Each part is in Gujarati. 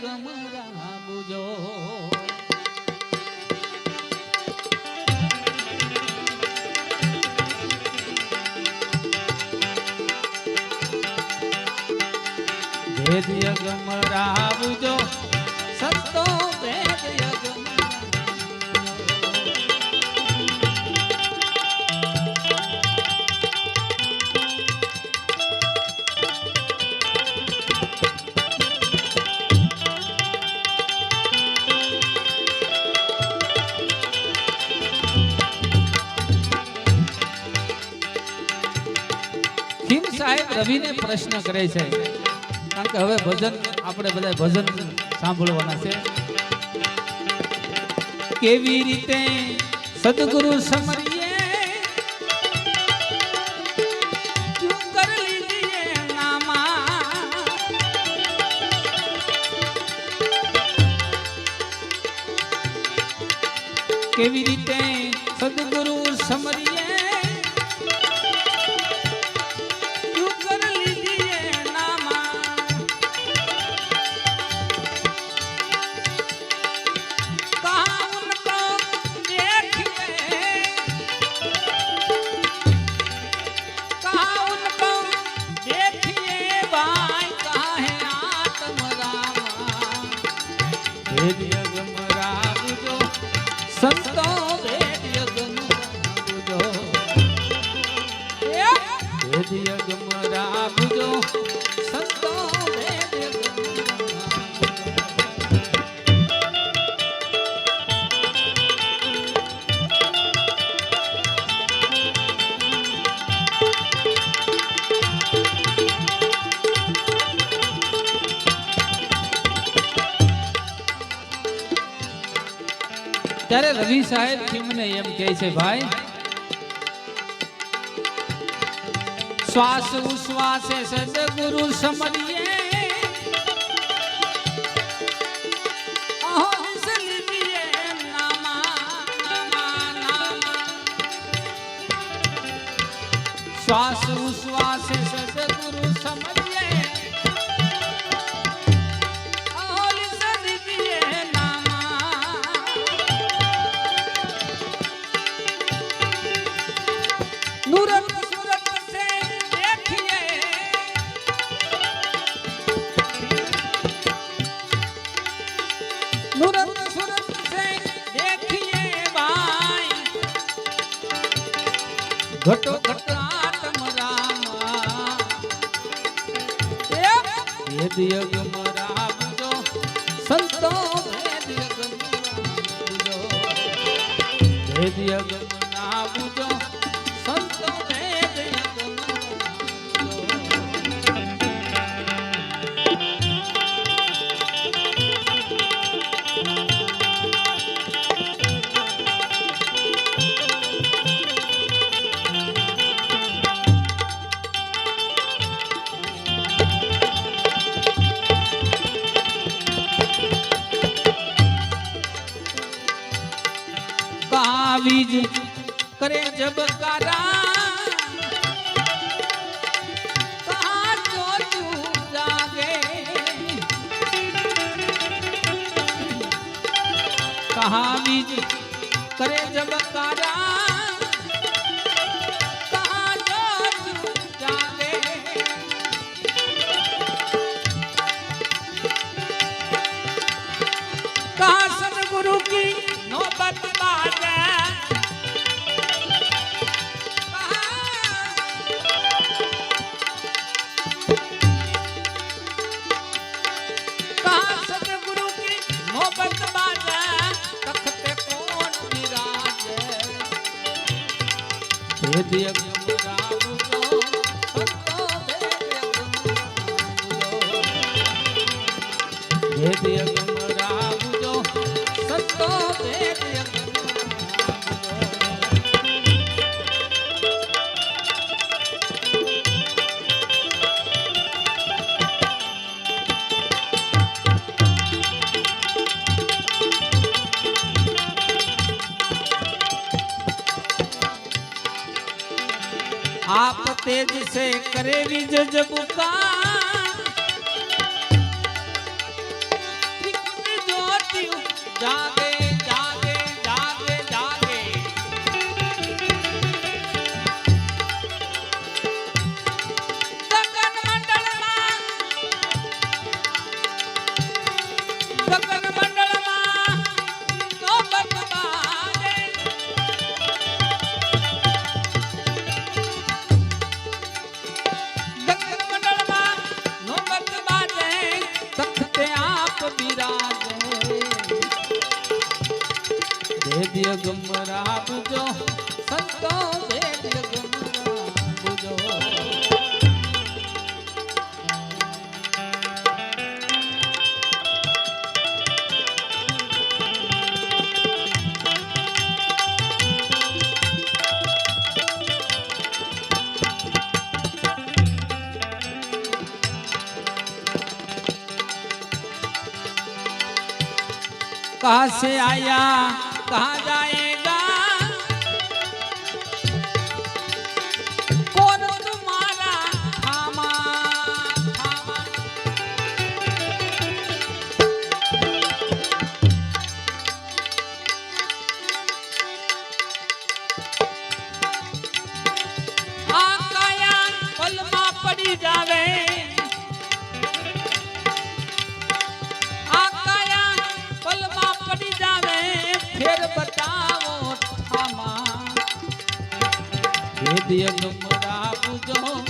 અગમ રામજો ભેદ અગમ રામજો સતો સાહેબ રવિને પ્રશ્ન કરે છે. કારણ કે હવે ભજન, આપણે બધા ભજન સાંભળવાના છે. કેવી રીતે સદગુરુ સમરીએ? કેવી રીતે ત્યારે રવિ સાહેબ મને એમ કહે છે ભાઈ શ્વાસ ઉશ્વાસે સદગુરુ સમરીએ અહો વિસલીજીએ નામા, નામા, નામા. શ્વાસ ઉશ્વાસે વેદ યજ્ઞ રામજો સંતો વેદ યજ્ઞ રામજો વેદ યજ્ઞ કાવીજ કરે જબકારા કહા ચોચું જાગે. કહા બીજ તેજ સે કરે વિજ જબુકા कहाँ से आया कहाँ जाएगा ફેર બતાવો ઠામા. વેદ્ય ગમરા પૂજો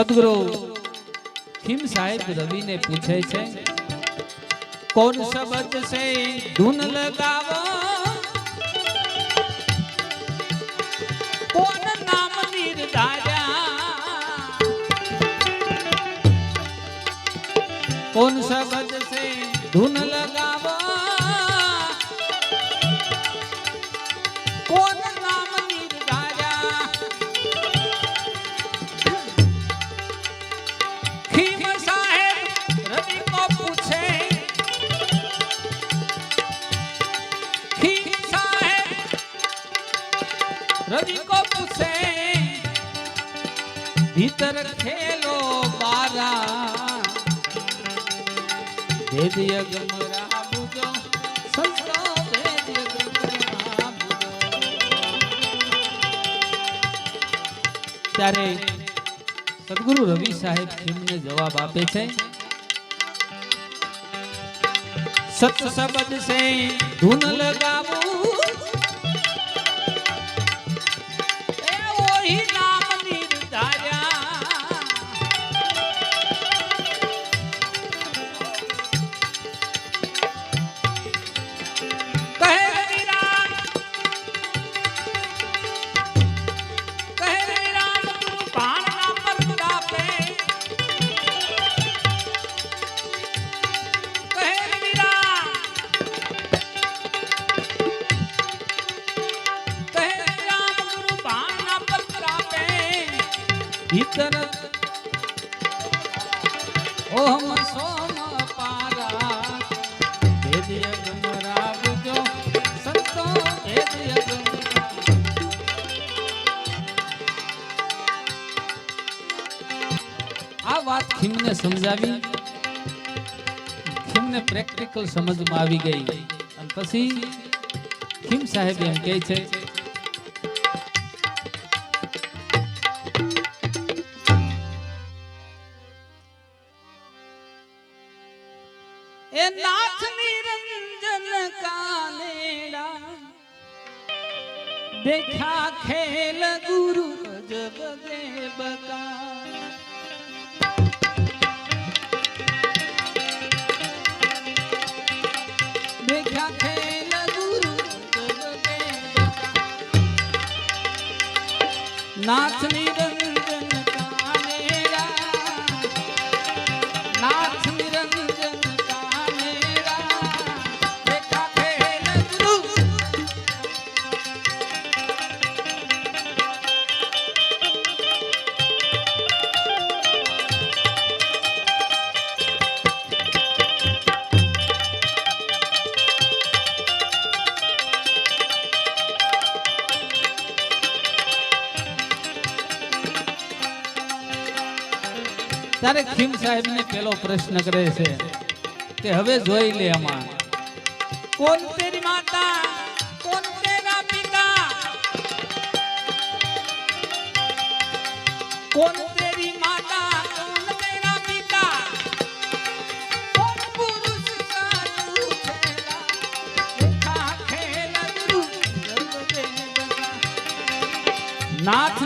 સદગુરુ ખીમ સાહેબ રવિને પૂછે છે, કોણ શબ્દ સે ધૂન લગાવો? કોણ નામ નિર્ધાર્યા? કોણ શબ્દ સે ધૂન લગાવો? કોણ ત્યારે સદગુરુ રવિ સાહેબ ખીમને જવાબ આપે છે સત શબ્દ સે ધૂન લગાવું સમજાવી. ખીમને પ્રેક્ટિકલ સમજમાં આવી ગઈ. અને પછી ખીમ સાહેબ એમ કહે છે નાથ નિરંજન પેલો પ્રશ્ન કરે છે કે હવે જોઈ લે અમાર. કોણ તેરી માતા? કોણ પિતા? કોણ તેરી માતા? કોણ તેરા પિતા? કોણ પુરુષ સાચું ખેલા દેખા ખેલ ગુરુ નાથ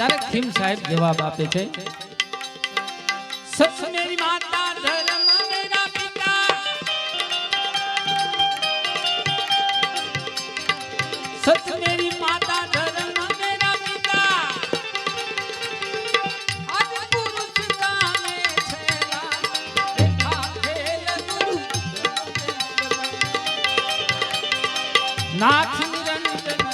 ત્યારે ખીમ સાહેબ જવાબ આપે છે સચ મેરી માતા ધર્મ મેરા પિતા સચ મેરી માતા ધર્મ મેરા પિતા આજ પુરુષ કામે છેલા દેખા ખેલ ગુરુ નાથ નિરંજન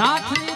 નાથ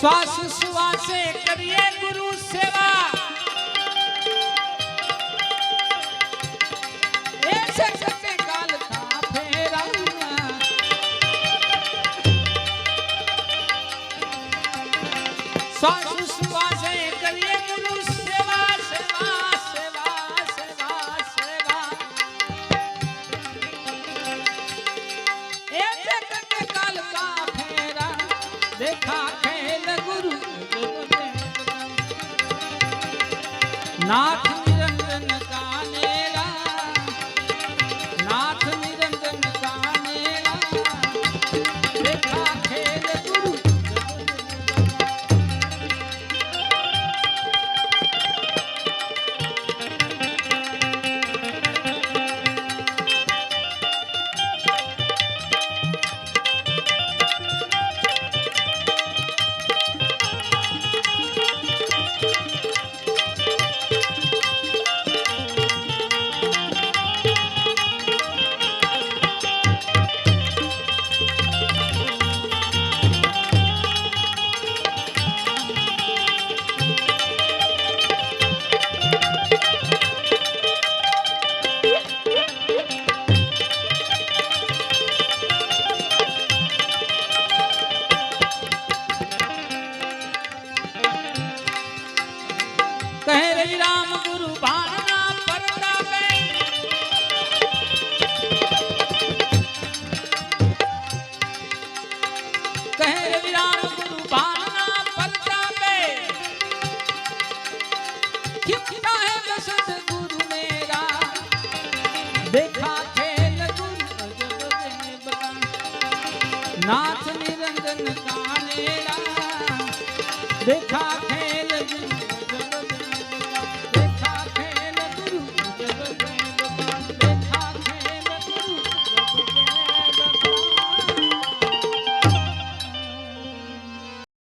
શ્વાસ શ્વાસે કરીએ ગુરુ સેવા. ગુરુ. નાથ નિરંજન cock.